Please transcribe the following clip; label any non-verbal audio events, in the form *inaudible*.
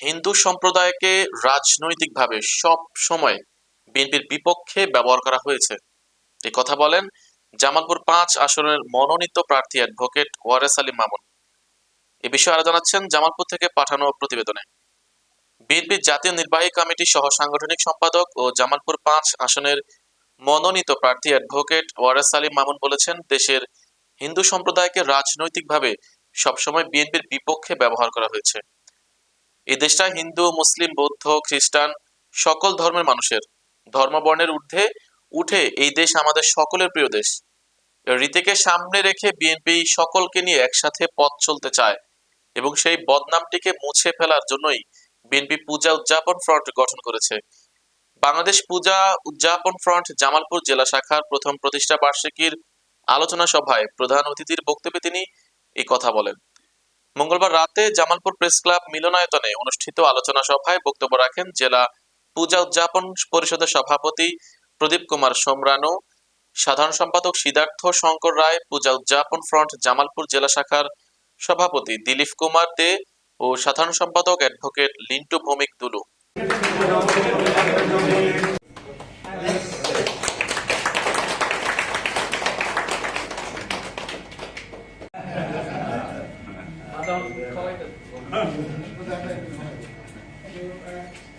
হিন্দু সম্প্রদায়কে রাজনৈতিকভাবে সব সময় বিএনপির বিপক্ষে ব্যবহার করা হয়েছে। এ কথা বলেন জামালপুর পাঁচ আসনের মনোনীত প্রার্থী অ্যাডভোকেট ওয়ারেস আলী মামুন। এ বিষয়ে আরও জানাচ্ছেন জামালপুর থেকে পাঠানো প্রতিবেদনে। বিএনপির জাতীয় নির্বাহী কমিটির সহ সাংগঠনিক সম্পাদক ও জামালপুর পাঁচ আসনের মনোনীত প্রার্থী অ্যাডভোকেট ওয়ারেস আলী মামুন বলেছেন, দেশের হিন্দু সম্প্রদায়কে রাজনৈতিকভাবে সবসময় বিএনপির বিপক্ষে ব্যবহার করা হয়েছে। এই দেশটা হিন্দু, মুসলিম, বৌদ্ধ, খ্রিস্টান সকল ধর্মের মানুষের। ধর্মবর্ণের ঊর্ধ্বে উঠে এই দেশ আমাদের সকলের প্রিয় দেশ। রীতিকে সামনে রেখে বিএনপি সকলকে নিয়ে একসাথে পথ চলতে চায় এবং সেই বদনামটিকে মুছে ফেলার জন্যই বিএনপি পূজা উদযাপন ফ্রন্ট গঠন করেছে। বাংলাদেশ পূজা উদযাপন ফ্রন্ট জামালপুর জেলা শাখার প্রথম প্রতিষ্ঠা বার্ষিকীর আলোচনা সভায় প্রধান অতিথির বক্তব্যে তিনি এই কথা বলেন। মঙ্গলবার রাতে জামালপুর প্রেস ক্লাব মিলনায়তনে অনুষ্ঠিত আলোচনা সভায় বক্তব্য রাখেন জেলা পূজা উদযাপন পরিষদের সভাপতি প্রদীপ কুমার সোমরানু, সাধারণ সম্পাদক সিদ্ধার্থ শঙ্কর রায়, পূজা উদযাপন ফ্রন্ট জামালপুর জেলা শাখার সভাপতি দিলীপ কুমার দে ও সাধারণ সম্পাদক advocate Lintu Bhowmik Dulu. *laughs*